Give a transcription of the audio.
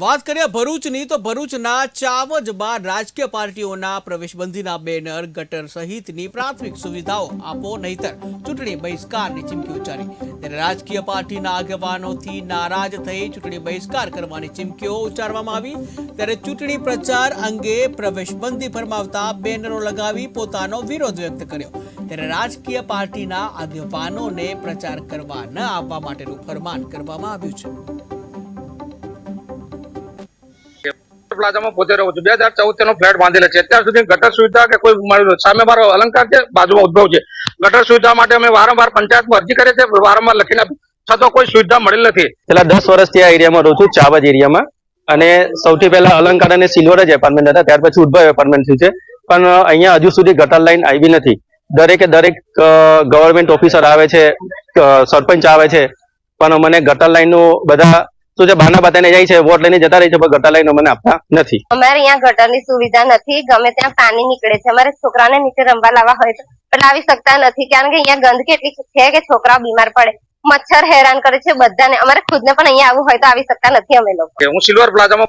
વાત કરીએ ભરૂચની, તો ભરૂચના ચાવજમાં રાજકીય પાર્ટીઓના પ્રવેશબંધીના બેનર ગટર સહિતની પ્રાથમિક સુવિધાઓ આપો નહીતર ચૂંટણી બહિષ્કારની ચીમકી ઉચ્ચારી. ત્યારે રાજકીય પાર્ટીના આગેવાનોથી નારાજ થઈ ચૂંટણી બહિષ્કાર કરવાની ચીમકીઓ ઉચ્ચારવામાં આવી. ત્યારે ચૂંટણી પ્રચાર અંગે પ્રવેશબંધી ફરમાવતા બેનરો લગાવી પોતાનો વિરોધ વ્યક્ત કર્યો. ત્યારે રાજકીય પાર્ટીના આગેવાનોને પ્રચાર કરવા ન આપવા માટેનું ફરમાન કરવામાં આવ્યું છે. પ્લાઝામાં પોતે રહું છું. બે હજાર ચૌદ તેનો ફ્લેટ બાંધેલો છે. અત્યાર સુધી ગટર સુવિધા કે કોઈ મળ્યું સામે મારો અલંકાર છે, બાજુમાં ઉદ્ભવ છે. ગટર સુવિધા માટે અમે વારંવાર પંચાયતમાં અરજી કરી છે વારંવાર લખીને. છતાં કોઈ સુવિધા મળેલ નથી. છેલ્લા દસ વર્ષથી આ એરિયામાં રહું છું, ચાવજ એરિયામાં. અને સૌથી પહેલા અલંકાર અને સિલ્વર જ એપાર્ટમેન્ટ હતા. ત્યાર પછી ઉદ્ભવ એપાર્ટમેન્ટ થયું છે. પણ અહીંયા હજુ સુધી ગટર લાઈન આવી નથી. દરેકે દરેક ગવર્મેન્ટ ઓફિસર આવે છે સરપંચ આવે છે. પણ મને ગટર લાઈનનું બધા શું છે બાના બતાને જાય છે વોટ લઈને જતા રહે છે પણ ગટર લાઈન મને આપતા નથી. અમારે અહીંયા ગટરની સુવિધા નથી ગમે ત્યાં પાણી નીકળે છે. અમારે છોકરાને નીચે રમવા લાવવા હોય તો પણ આવી શકતા નથી કારણ કે અહીંયા ગંદકી એટલી છે કે છોકરાઓ બીમાર પડે. મચ્છર હેરાન કરે છે બધાને. અમારે ખુદને પણ અહીંયા આવવું હોય તો આવી શકતા નથી અમે લોકો. હું સિલ્વર પ્લાઝામાં